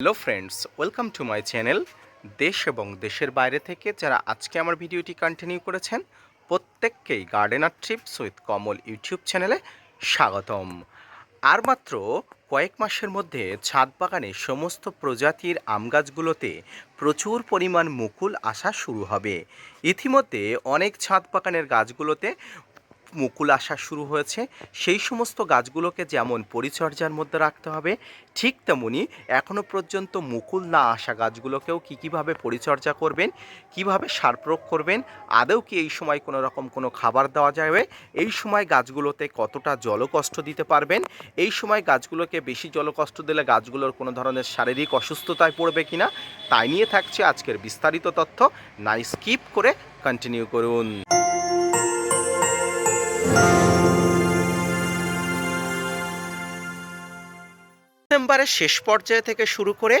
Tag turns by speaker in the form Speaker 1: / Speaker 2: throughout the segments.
Speaker 1: Hello friends welcome to my channel দেশ এবং দেশের বাইরে থেকে যারা আজকে আমার ভিডিওটি কন্টিনিউ করেছেন প্রত্যেককেই gardener trips with Kamal YouTube চ্যানেলে স্বাগতম। আর মাত্র কয়েক মাসের মধ্যে ছাদ বাগানে সমস্ত প্রজাতির আম গাছগুলোতে প্রচুর পরিমাণ মুকুল আসা শুরু হবে। ইতিমধ্যে অনেক ছাদ বাগানের গাছগুলোতে মুকুল আসা শুরু হয়েছে। সেই সমস্ত গাছগুলোকে যেমন পরিচর্যার মধ্যে রাখতে হবে, ঠিক তেমনি এখনও পর্যন্ত মুকুল না আসা গাছগুলোকেও কী কীভাবে পরিচর্যা করবেন, কীভাবে সার প্রয়োগ করবেন, আদৌ কি এই সময় কোনো রকম কোনো খাবার দেওয়া যাবে, এই সময় গাছগুলোতে কতটা জলকষ্ট দিতে পারবেন, এই সময় গাছগুলোকে বেশি জলকষ্ট দিলে গাছগুলোর কোনো ধরনের শারীরিক অসুস্থতায় পড়বে কিনা, তাই নিয়ে থাকছে আজকের বিস্তারিত তথ্য। নাই স্কিপ করে কন্টিনিউ করুন। ডিসেম্বরের শেষ পর্যায়ে থেকে শুরু করে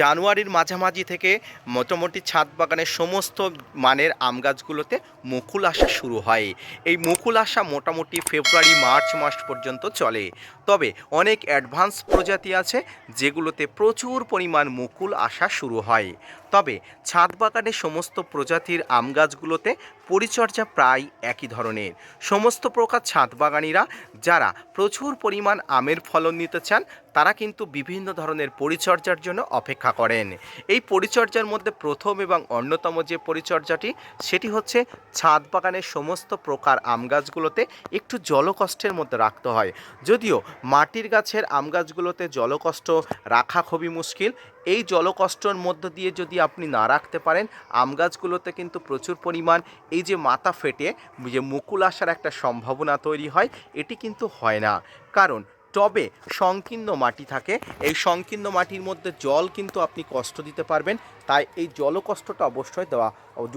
Speaker 1: জানুয়ারির মাঝামাঝি থেকে মোটামুটি ছাদ বাগানের সমস্ত মানের আম গাছগুলোতে মুকুল আসা শুরু হয়। এই মুকুল আসা মোটামুটি ফেব্রুয়ারি, মার্চ মাস পর্যন্ত চলে। তবে অনেক অ্যাডভান্স প্রজাতি আছে যেগুলোতে প্রচুর পরিমাণ মুকুল আসা শুরু হয়। তবে ছাদ বাগানের সমস্ত প্রজাতির আম গাছগুলোতে পরিচর্যা প্রায় একই ধরনের। সমস্ত প্রকার ছাদ বাগানিরা যারা প্রচুর পরিমাণ আমের ফলন নিতে চান, তারা কিন্তু বিভিন্ন ধরনের পরিচর্যার জন্য অপেক্ষা করেন। এই পরিচর্যার মধ্যে প্রথম এবং অন্যতম যে পরিচর্যাটি, সেটি হচ্ছে ছাদ বাগানের সমস্ত প্রকার আম গাছগুলোতে একটু জলকষ্টের মধ্যে রাখতে হয়। যদিও মাটির গাছের আম গাছগুলোতে জলকষ্ট রাখা খুবই মুশকিল এই জলকষ্টর মধ্য দিয়ে যদি আপনি না রাখতে পারেন, আম গাছগুলোতে কিন্তু প্রচুর পরিমাণ এই যে মাথা ফেটে, যে মুকুল আসার একটা সম্ভাবনা তৈরি হয়, এটি কিন্তু হয় না। কারণ টবে সংকীর্ণ মাটি থাকে। এই সংকীর্ণ মাটির মধ্যে জল কিন্তু আপনি কষ্ট দিতে পারবেন। তাই এই জলকষ্টটা অবশ্যই দেওয়া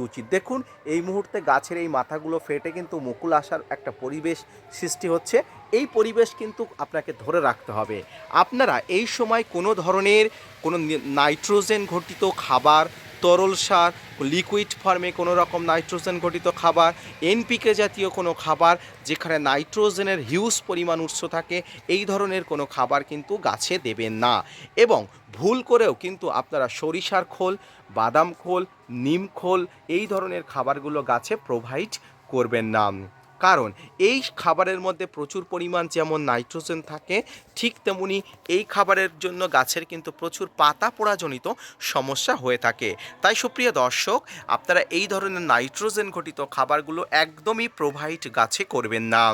Speaker 1: উচিত। দেখুন, এই মুহূর্তে গাছের এই মাথাগুলো ফেটে কিন্তু মুকুল আসার একটা পরিবেশ সৃষ্টি হচ্ছে। এই পরিবেশ কিন্তু আপনাকে ধরে রাখতে হবে। আপনারা এই সময় কোনো ধরনের কোনো নাইট্রোজেন ঘটিত খাবার তরল সার লিকুইড ফর্মে কোনো রকম নাইট্রোজেন ঘটিত খাবার এনপিকে জাতীয় কোনো খাবার যেখানে নাইট্রোজেনের হিউজ পরিমাণ উৎস থাকে, এই ধরনের কোনো খাবার কিন্তু গাছে দেবেন না। এবং ভুল করেও কিন্তু আপনারা সরিষার খোল, বাদাম খোল, নিম খোল, এই ধরনের খাবারগুলো গাছে প্রোভাইড করবেন না। কারণ এই খাবারের মধ্যে প্রচুর পরিমাণ যেমন নাইট্রোজেন থাকে, ঠিক তেমনি এই খাবারের জন্য গাছের কিন্তু প্রচুর পাতা পোড়াজনিত সমস্যা হয়ে থাকে। তাই সুপ্রিয় দর্শক, আপনারা এই ধরনের নাইট্রোজেন ঘটিত খাবারগুলো একদমই প্রোভাইড গাছে করবেন না।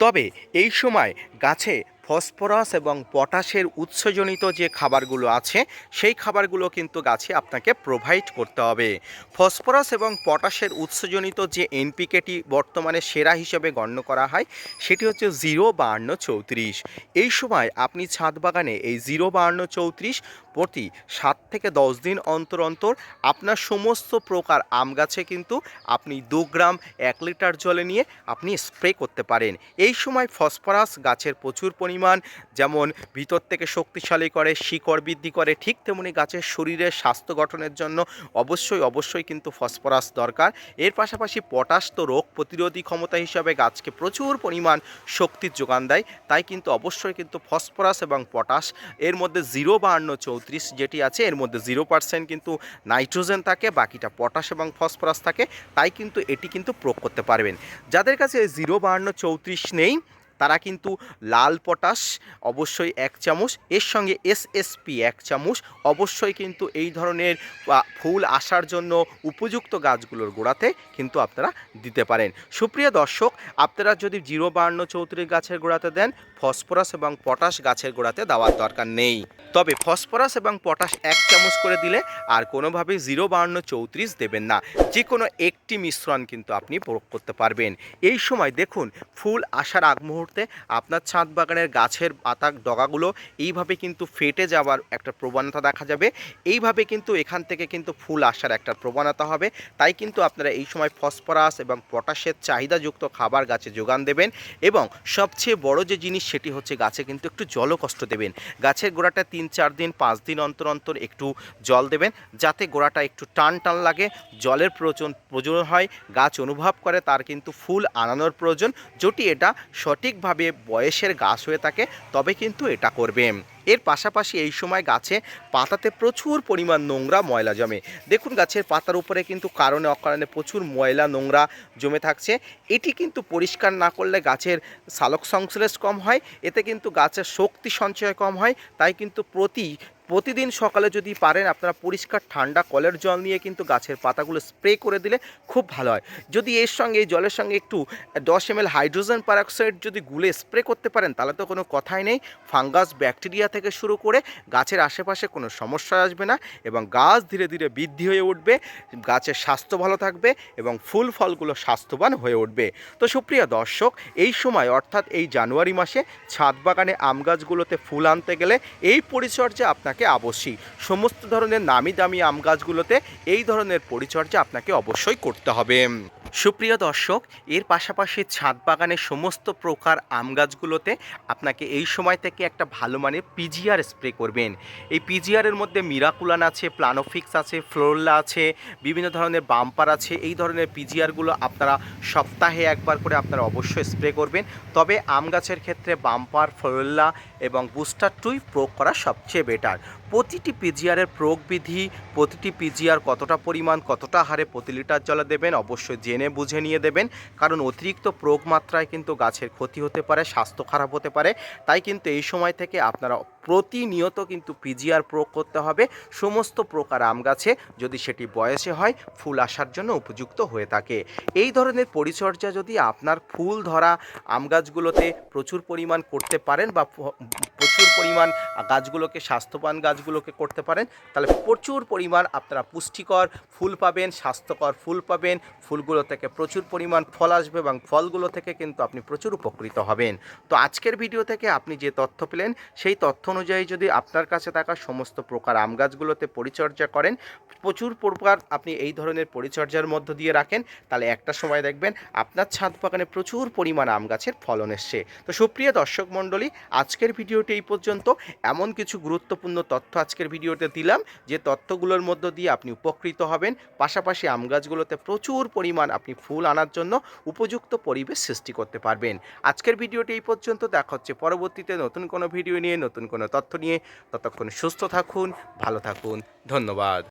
Speaker 1: তবে এই সময় গাছে ফসফরাস এবং পটাশের উৎসজনিত যে খাবারগুলো আছে, সেই খাবারগুলো কিন্তু গাছে আপনাকে প্রোভাইড করতে হবে। ফসফরাস এবং পটাশের উৎসজনিত যে এনপিকেটি বর্তমানে সেরা হিসেবে গণ্য করা হয়, সেটি হচ্ছে জিরো বাহান্ন চৌত্রিশ। এই সময় আপনি ছাদ বাগানে এই জিরো বাহান্ন চৌত্রিশ প্রতি সাত থেকে দশ দিন অন্তর অন্তর আপনার সমস্ত প্রকার আম গাছে কিন্তু আপনি দু গ্রাম এক লিটার জলে নিয়ে আপনি স্প্রে করতে পারেন। এই সময় ফসফরাস গাছের প্রচুর পরিমাণ যেমন ভিতর থেকে শক্তিশালী করে, শিকড় বৃদ্ধি করে, ঠিক তেমনি গাছের শরীরের স্বাস্থ্য গঠনের জন্য অবশ্যই অবশ্যই কিন্তু ফসফরাস দরকার। এর পাশাপাশি পটাশ তো রোগ প্রতিরোধী ক্ষমতা হিসাবে গাছকে প্রচুর পরিমাণ শক্তির যোগান দেয়। তাই কিন্তু অবশ্যই কিন্তু ফসফরাস এবং পটাশ, এর মধ্যে জিরো বাহান্ন চৌত্রিশ যেটি আছে, এর মধ্যে জিরো পার্সেন্ট কিন্তু নাইট্রোজেন থাকে, বাকিটা পটাশ এবং ফসফরাস থাকে। তাই কিন্তু এটি কিন্তু প্রয়োগ করতে পারবেন। যাদের কাছে জিরো বাহান্ন চৌত্রিশ নেই তারা কিন্তু লাল পটাশ, অবশ্যই এক চামচ, এর সঙ্গে এসএসপি এক চামচ, অবশ্যই কিন্তু এই ধরনের ফুল আসার জন্য উপযুক্ত গাছগুলোর গোড়াতে কিন্তু আপনারা দিতে পারেন। সুপ্রিয় দর্শক, আপনারা যদি জিরো বাহান্ন চৌত্রিশ গাছের গোড়াতে দেন, ফসফরাস এবং পটাশ গাছের গোড়াতে দেওয়ার দরকার নেই। তবে ফসফরাস এবং পটাশ এক চামচ করে দিলে আর কোনোভাবেই জিরো বাহান্ন চৌত্রিশ দেবেন না। যে কোনো একটি মিশ্রণ কিন্তু আপনি প্রয়োগ করতে পারবেন। এই সময় দেখুন, ফুল আসার আগ মুহূর্তে আপনার ছাদ বাগানের গাছের পাতা ডগাগুলো এইভাবে কিন্তু ফেটে যাওয়ার একটা প্রবণতা দেখা যাবে। এইভাবে কিন্তু এখান থেকে কিন্তু ফুল আসার একটা প্রবণতা হবে। তাই কিন্তু আপনারা এই সময় ফসফরাস এবং পটাশের চাহিদাযুক্ত খাবার গাছে যোগান দেবেন এবং সবচেয়ে বড় যে জিনিস সেটি হচ্ছে গাছে কিন্তু একটু জলকষ্ট দেবেন। গাছের গোড়াটা তিন চার দিন, পাঁচ দিন অন্তর অন্তর একটু জল দেবেন যাতে গোড়াটা একটু টান টান লাগে, জলের প্রয়োজন প্রয়োজন হয়, গাছ অনুভব করে তার কিন্তু ফুল আনানোর প্রয়োজন। যদি এটা সঠিকভাবে বয়সের গাছ হয়ে থাকে, তবে কিন্তু এটা করবে। এর পাশাপাশি এই সময় গাছে পাতাতে প্রচুর পরিমাণ নোংরা ময়লা জমে। দেখুন গাছের পাতার উপরে কিন্তু কারণে অকারণে প্রচুর ময়লা নোংরা জমে থাকছে। এটি কিন্তু পরিষ্কার না করলে গাছের সালক সংশ্লেষ কম হয়, এতে কিন্তু গাছের শক্তি সঞ্চয় কম হয়, তাই কিন্তু প্রতি প্রতিদিন সকালে যদি পারেন, আপনারা পরিষ্কার ঠান্ডা কলের জল নিয়ে কিন্তু গাছের পাতাগুলো স্প্রে করে দিলে খুব ভালো হয়। যদি এর সঙ্গে, এই জলের সঙ্গে একটু দশ এম হাইড্রোজেন পারঅক্সাইড যদি গুলে স্প্রে করতে পারেন, তাহলে তো কোনো কথাই নেই। ফাঙ্গাস, ব্যাকটেরিয়া থেকে শুরু করে গাছের আশেপাশে কোনো সমস্যা আসবে না এবং গাছ ধীরে ধীরে বৃদ্ধি হয়ে উঠবে, গাছের স্বাস্থ্য ভালো থাকবে এবং ফুল ফলগুলো স্বাস্থ্যবান হয়ে উঠবে। তো সুপ্রিয় দর্শক, এই সময় অর্থাৎ এই জানুয়ারি মাসে ছাদ বাগানে আম গাছগুলোতে ফুল আনতে গেলে এই পরিচর্যা আপনাকে আবশ্যই সমস্ত ধরনের নামি দামি আম গাছগুলোতে এই ধরনের পরিচর্যা আপনাকে অবশ্যই করতে হবে। সুপ্রিয় দর্শক, এর পাশাপাশি ছাদ বাগানের সমস্ত প্রকার আম গাছগুলোতে আপনাকে এই সময় থেকে একটা ভালো মানের পিজিআর স্প্রে করবেন। এই পিজিআরের মধ্যে মিরাকুলান আছে প্লানোফিক্স আছে ফ্লোরলা আছে, বিভিন্ন ধরনের বাম্পার আছে, এই ধরনের পিজিআরগুলো আপনারা সপ্তাহে একবার করে আপনারা অবশ্যই স্প্রে করবেন। তবে আম গাছের ক্ষেত্রে বাম্পার ফ্লোরলা এবং বুস্টার টুই প্রয়োগ করা সবচেয়ে বেটার প্রতিটি পিজিআরের প্রয়োগ বিধি প্রতিটি পিজিআর কতটা পরিমাণ, কতটা হারে প্রতি লিটার জলে দেবেন, অবশ্যই জেনে বুঝে নিয়ে দেবেন। কারণ অতিরিক্ত প্রয়োগ মাত্রায় কিন্তু গাছের ক্ষতি হতে পারে, স্বাস্থ্য খারাপ হতে পারে। তাই কিন্তু এই সময় থেকে আপনারা প্রতিনিয়ত কিন্তু পিজিআর প্রয়োগ করতে হবে। সমস্ত প্রকার আম গাছে যদি সেটি বয়সে হয়, ফুল আসার জন্য উপযুক্ত হয়ে থাকে। এই ধরনের পরিচর্যা যদি আপনার ফুল ধরা আম গাছগুলোতে প্রচুর পরিমাণ করতে পারেন বা পরিমাণ গাছগুলোকে, স্বাস্থ্যবান গাছগুলোকে করতে পারেন। তাহলে প্রচুর পরিমাণ আপনারা পুষ্টিকর ফুল পাবেন, স্বাস্থ্যকর ফুল পাবেন। ফুলগুলো থেকে প্রচুর পরিমাণ ফল আসবে এবং ফলগুলো থেকে কিন্তু আপনি প্রচুর উপকৃত হবেন। তো আজকের ভিডিও থেকে আপনি যে তথ্য পেলেন, সেই তথ্য অনুযায়ী যদি আপনার কাছে থাকা সমস্ত প্রকার আম গাছগুলোতে পরিচর্যা করেন, প্রচুর প্রকার আপনি এই ধরনের পরিচর্যার মধ্য দিয়ে রাখেন, তাহলে একটা সময় দেখবেন আপনার ছাদ বাগানে প্রচুর পরিমাণ আম গাছের ফলন এসছে। তো সুপ্রিয় দর্শক মণ্ডলী, আজকের ভিডিওটি এই পর্যন্ত এমন কিছু গুরুত্বপূর্ণ তথ্য আজকের ভিডিওতে দিলাম, যে তথ্যগুলোর মধ্য দিয়ে আপনি উপকৃত হবেন। পাশাপাশি আম গাছগুলোতে প্রচুর পরিমাণ আপনি ফুল আনার জন্য উপযুক্ত পরিবেশ সৃষ্টি করতে পারবেন। আজকের ভিডিওটি এই পর্যন্ত, দেখা হচ্ছে পরবর্তীতে নতুন কোনো ভিডিও নিয়ে, নতুন কোনো তথ্য নিয়ে। ততক্ষণ সুস্থ থাকুন, ভালো থাকুন, ধন্যবাদ।